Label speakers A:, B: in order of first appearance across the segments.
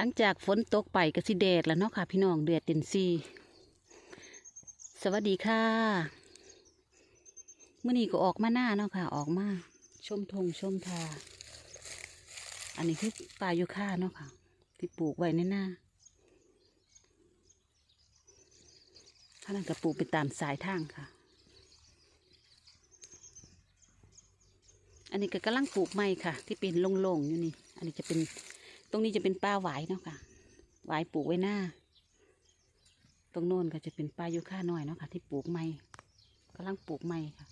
A: หลังจากฝนตกไปก็สิแดดแล้วเนาะค่ะ พี่น้องเดือดเต็นซีสวัสดีค่ะเมื่อนี้ก็ออกมาหน้าเนาะค่ะ ออกมาชมทงชมทา อันนี้คือปลายูค่าเนาะค่ะ ที่ปลูกไว้ในหน้าท่านั้นก็ปลูกไปตามสายทางค่ะ อันนี้ก็กำลังปลูกไม้ค่ะ ที่เป็นโล่งๆอยู่นี่ อันนี้จะเป็น ตรงนี้จะเป็นป้าหวายเนาะค่ะหวายปลูกไว้หน้า ตรงโน้นก็จะเป็นป้ายุค่าน้อยเนาะค่ะ ที่ปลูกไม้กำลังปลูกไม้ค่ะ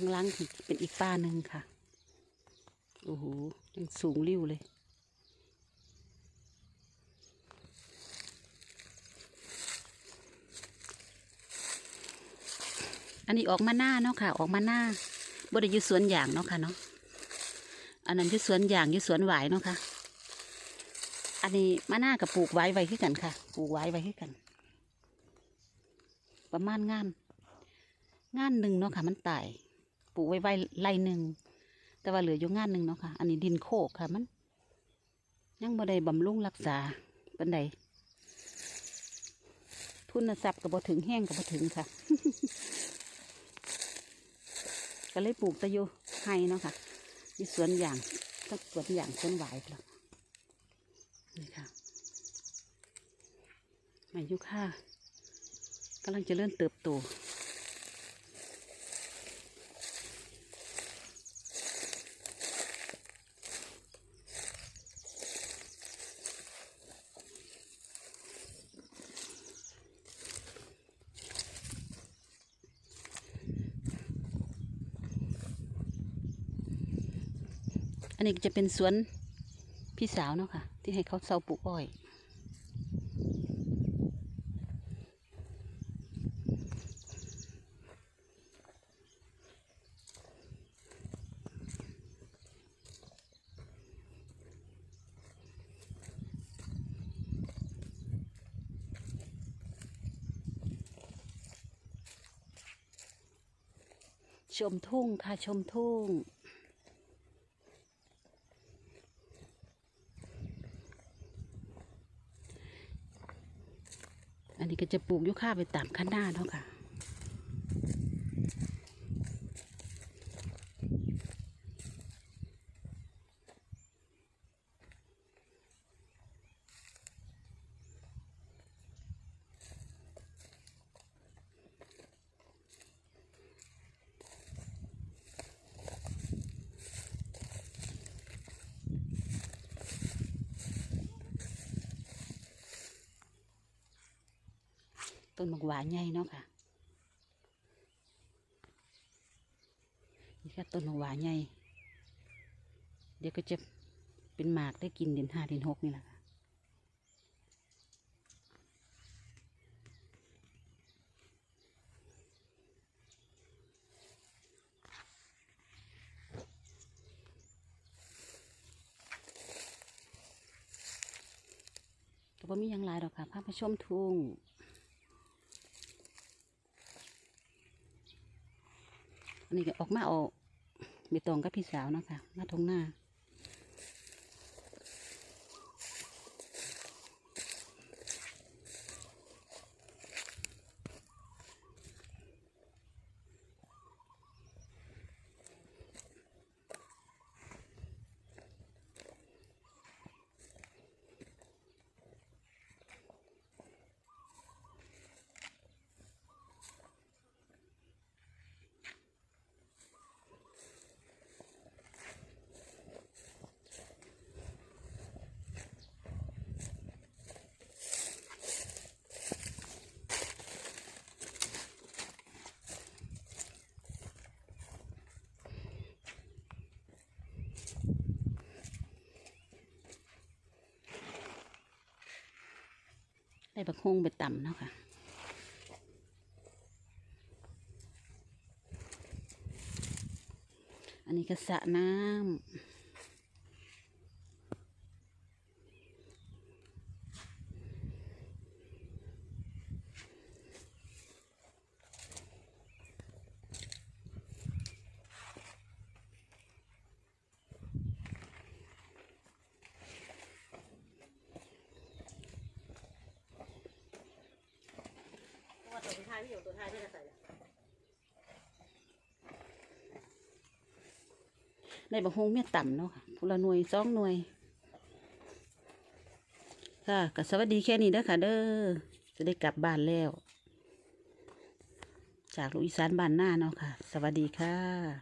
A: ข้างล่างเป็นอีกป้าหนึ่งค่ะโอ้โหยังสูงริ้วเลยอันนี้ออกมาหน้าเนาะค่ะ ออกมาหน้าบไดยู่สวนอย่างเนาะค่ะเนาะอันนั้นยู่สวนอย่างยู่สวนหวายเนาะค่ะ อันนี้มาหน้ากับปลูกไว้ไว้ขึ้นกันค่ะ ปลูกไว้ไว้ขึ้นกัน ประมาณงาน งานหนึ่งเนาะค่ะ มันตาย ปลูกไว้ไว้ไร่หนึ่งแต่ว่าเหลืออยู่งานหนึ่งเนาะค่ะ อันนี้ดินโคกค่ะมัน ยังบ่ได้บำรุงรักษาเป็นใดทุนทรัพย์ก็บ่ถึงแห้งก็บ่ถึงค่ะ ก็เลยปลูกตะยูให้เนาะค่ะมีสวนอย่างทั้งสวนอย่างสวนหวายแล้วนี่ค่ะไมายุค่ากำลังจะเริ่มเติบโต อันนี้จะเป็นสวนพี่สาวเนาะค่ะ ที่ให้เขาเซาปลูกอ้อย ชมทุ่งค่ะชมทุ่ง นี่ก็จะปลูกยุค่าไปตามขั้นหน้าเนาะค่ะ ต้นมะหวานใหญ่เนาะค่ะนี่ค่ะต้นมะหวานใหญ่เดี๋ยวก็จะเป็นหมากได้กินเดือนห้าเดือนหกนี่แหละค่ะก็บ่มีหยังลายดอกค่ะพาไปชมทุ่ง อันนี้ก็ออกมาเอาใบตองกับพี่สาวเนาะคะมาทงหน้า ได้บักฮงไปต่ำเนาะค่ะอัอันนี้ก็สระน้ำ ได้บะฮงเมียต่ำเนาะค่ะพละหน่วยสองหน่วย ค่ะก็สวัสดีแค่นี้เด้อค่ะ เด้อจะได้กลับบ้านแล้ว จากลูกอีสานบ้านหน้าเนาะค่ะ สวัสดีค่ะ